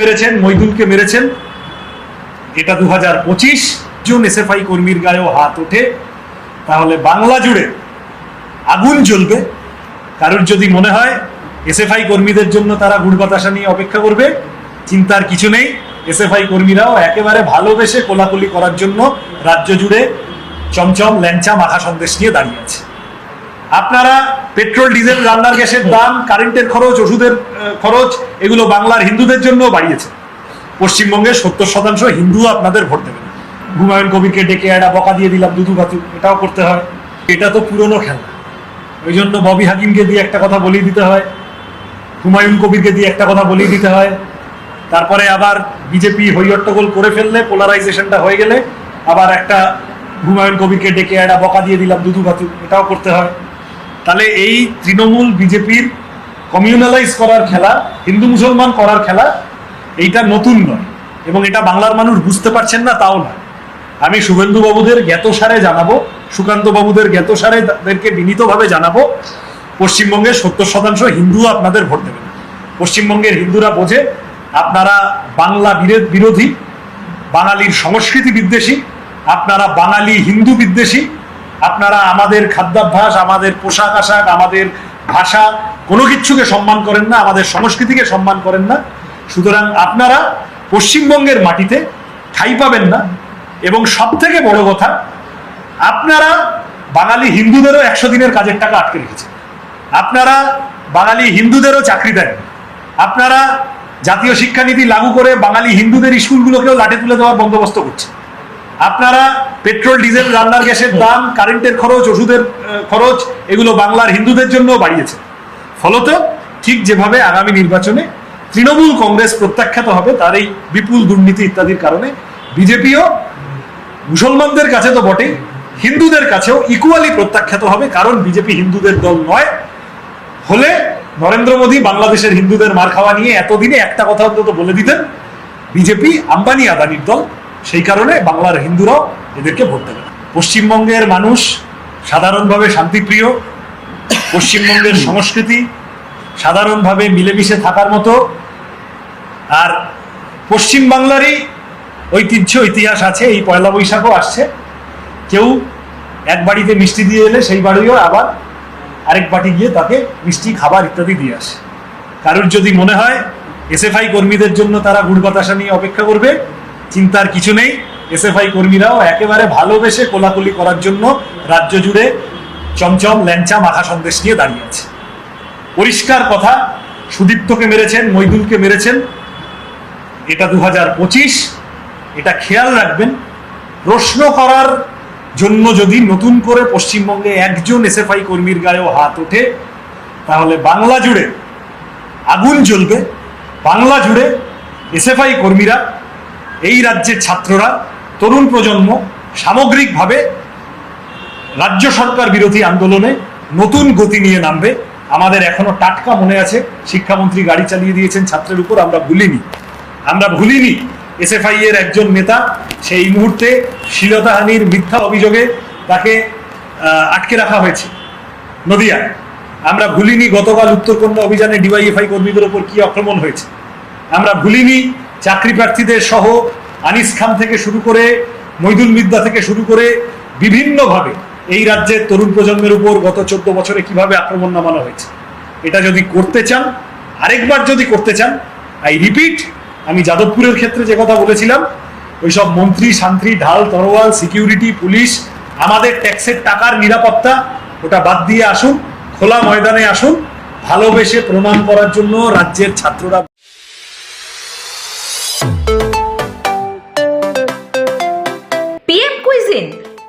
মেরেছেন, মইদুলকে মেরেছেন। এটা দু হাজার পঁচিশ, জুন জন এসএফআই কর্মীর গায়েও হাত ওঠে। তাহলে বাংলা জুড়ে আগুন জ্বলবে। কারোর যদি মনে হয় এস এসএফআই কর্মীদের জন্য তারা গুড় বাতাসা নিয়ে অপেক্ষা করবে, চিন্তার কিছু নেই। এসএফআই কর্মীরাও একেবারে ভালোবেসে কোলাকুলি করার জন্য রাজ্য জুড়ে চমচম, ল্যাংচা মাখা সন্দেশ নিয়ে দাঁড়িয়ে আছে। আপনারা পেট্রোল, ডিজেল, রান্নার গ্যাসের দাম, কারেন্টের খরচ, ওষুধের খরচ, এগুলো বাংলার হিন্দুদের জন্য বাড়িয়েছে। পশ্চিমবঙ্গের সত্তর শতাংশ হিন্দু আপনাদের ভোট দেবে। হুমায়ুন কবিরকে ডেকে একটা বকা দিয়ে দিলাম দুদু বাতু এটাও করতে হয়। এটা তো পুরনো খেলা। ওই জন্য ববি হাকিমকে দিয়ে একটা কথা বলিয়ে দিতে হয়, হুমায়ুন কবিরকে দিয়ে একটা কথা বলিয়ে দিতে হয়। তারপরে আবার বিজেপি হৈহট্টগোল করে ফেললে, পোলারাইজেশনটা হয়ে গেলে, আবার একটা হুমায়ুন কবিরকে ডেকে একটা বকা দিয়ে দিলাম দুদু ভাতু এটাও করতে হয়। তাহলে এই তৃণমূল বিজেপির কমিউনালাইজ করার খেলা, হিন্দু মুসলমান করার খেলা, এইটা নতুন নয় এবং এটা বাংলার মানুষ বুঝতে পারছেন না, তাও না। আমি শুভেন্দু বাবুদের জ্ঞাতসারে জানাব সুকান্ত বাবুদের জ্ঞাতসারে তাদেরকে বিনীতভাবে জানাব পশ্চিমবঙ্গের সত্তর শতাংশ হিন্দু আপনাদের ভোট দেবে পশ্চিমবঙ্গের হিন্দুরা বোঝে, আপনারা বাংলা বিরে- বিরোধী, বাঙালির সংস্কৃতি বিদ্বেষী, আপনারা বাঙালি হিন্দু বিদ্বেষী আপনারা আমাদের খাদ্যাভ্যাস, আমাদের পোশাক আশাক, আমাদের ভাষা কোনো কিছুকে সম্মান করেন না, আমাদের সংস্কৃতিকে সম্মান করেন না। সুতরাং আপনারা পশ্চিমবঙ্গের মাটিতে ঠাই পাবেন না। এবং সব থেকে বড় কথা, আপনারা বাঙালি হিন্দুদেরও একশো দিনের কাজের টাকা আটকে রেখেছেন। আপনারা বাঙালি হিন্দুদেরও চাকরি দেন। আপনারা জাতীয় শিক্ষানীতি লাগু করে বাঙালি হিন্দুদের স্কুলগুলোকেও লাঠে তুলে দেওয়ার বন্দোবস্ত করছেন। আপনারা পেট্রোল, ডিজেল, রান্নার গ্যাসের দাম, কারেন্টের খরচ, ওষুধের খরচ, এগুলো বাংলার হিন্দুদের জন্য বাড়িয়েছে। ফলত ঠিক যেভাবে আগামী নির্বাচনে তৃণমূল কংগ্রেস প্রত্যাখ্যাত হবে, তার এই বিপুল দুর্নীতি ইত্যাদির কারণে বিজেপিও মুসলমানদের কাছে তো বটেই, হিন্দুদের কাছেও ইকুয়ালি প্রত্যাখ্যাত হবে, কারণ বিজেপি হিন্দুদের দল নয়। হলে নরেন্দ্র মোদী বাংলাদেশের হিন্দুদের মার খাওয়া নিয়ে এতদিনে একটা কথা অন্তত বলে দিতেন, বিজেপি আম্বানি আদানির দল সেই কারণে বাংলার হিন্দুরাও এদেরকে ভোট দেবে পশ্চিমবঙ্গের মানুষ সাধারণভাবে শান্তিপ্রিয়, পশ্চিমবঙ্গের সংস্কৃতি সাধারণভাবে মিলেমিশে থাকার মতো, আর পশ্চিম বাংলারই ঐতিহ্য, ইতিহাস আছে, এই পয়লা বৈশাখও আসছে। কেউ এক বাড়িতে মিষ্টি দিয়ে এলে সেই বাড়িও আবার আরেক বাটি গিয়ে তাকে মিষ্টি, খাবার ইত্যাদি দিয়ে আসে। কারোর যদি মনে হয়, এসএফআই কর্মীদের জন্য তারা গুড় বাতাসা নিয়ে অপেক্ষা করবে চিন্তার কিছু নেই। এসএফআই কর্মীরাও একেবারে ভালোবেসে কোলাকুলি করার জন্য রাজ্য জুড়ে চমচম ল্যাংচা মাখা সন্দেশ নিয়ে দাঁড়িয়ে আছে। পরিষ্কার কথা, সুদীপ্তকে মেরেছেন, মইদুলকে মেরেছেন। এটা দু হাজার পঁচিশ, এটা খেয়াল রাখবেন। প্রশ্ন করার জন্য যদি নতুন করে পশ্চিমবঙ্গে একজন এসএফআই কর্মীর গায়েও হাত ওঠে, তাহলে বাংলা জুড়ে আগুন জ্বলবে। বাংলা জুড়ে এসএফআই কর্মীরা এই রাজ্যের ছাত্ররা, তরুণ প্রজন্ম সামগ্রিকভাবে রাজ্য সরকার বিরোধী আন্দোলনে নতুন গতি নিয়ে নামবে। আমাদের এখনও টাটকা মনে আছে, শিক্ষামন্ত্রী গাড়ি চালিয়ে দিয়েছেন ছাত্রের উপর, আমরা ভুলিনি। আমরা ভুলিনি এসএফআই এর একজন নেতা সেই মুহূর্তে শ্লীলতাহানির মিথ্যা অভিযোগে তাকে আটকে রাখা হয়েছে নদিয়ায়। আমরা ভুলিনি গতকাল উত্তরকন্যা অভিযানে ডিওয়াইএফআই কর্মীদের উপর কি আক্রমণ হয়েছে। আমরা ভুলিনি চাকরি প্রার্থীদের সহ আনিস খান থেকে শুরু করে মইদুল মিদ্যা থেকে শুরু করে বিভিন্নভাবে এই রাজ্যের তরুণ প্রজন্মের উপর গত চোদ্দ বছরে কীভাবে আক্রমণ নামানো হয়েছে, এটা যদি করতে চান, আরেকবার যদি করতে চান, আই রিপিট, আমি যাদবপুরের ক্ষেত্রে যে কথা বলেছিলাম, ওইসব মন্ত্রী শান্ত্রী ঢাল, তরোয়াল, সিকিউরিটি, পুলিশ, আমাদের ট্যাক্সের টাকার নিরাপত্তা, ওটা বাদ দিয়ে আসুন, খোলা ময়দানে আসুন, ভালোবেসে প্রমাণ করার জন্য রাজ্যের ছাত্ররা